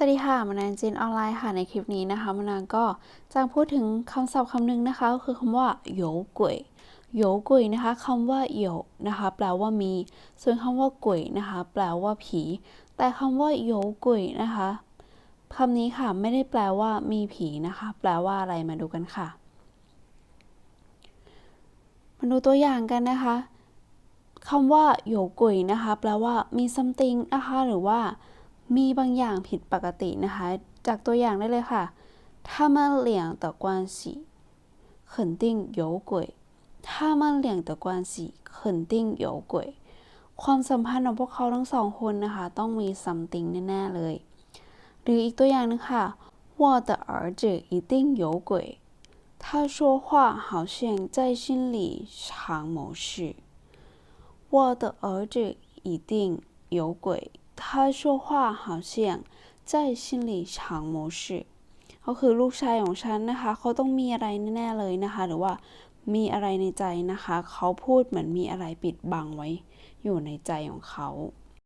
สวัสดีค่ะมานานจีนออนไลน์ค่ะในคลิปนี้นะคะมานานก็จะพูดถึงคำศัพท์คำหนึ่งนะคะก็คือคำว่าโยกุยโยกุยนะคะคำว่าโยนะคะ แปลว่ามี ส่วนคำว่ากุยนะคะ แปลว่าผี แต่คำว่าโยกุยนะคะคำนี้ค่ะไม่ได้แปลว่ามีผีนะคะ แปลว่าอะไรมาดูกันค่ะมาดูตัวอย่างกันนะคะคำว่าโยกุยนะคะ แปลว่ามี something นะคะหรือว่า มีบางอย่างผิดปกตินะคะ จากตัวอย่างได้เลยค่ะ他们俩的关系肯定有鬼他们俩的关系肯定有鬼ความสัมพันธ์ของพวกเขาทั้งสองคนนะคะ ต้องมี something แน่ๆเลย หรืออีกตัวอย่างหนึงค่ะ我的儿子一定有鬼他说话好像在心里藏谋事我的儿子一定有鬼 他说话好像在心里藏谋事ก็คือลูกชายของฉันนะคะ เขาต้องมีอะไรแน่ๆเลยนะคะ หรือว่ามีอะไรในใจนะคะ เขาพูดเหมือนมีอะไรปิดบังไว้อยู่ในใจของเขา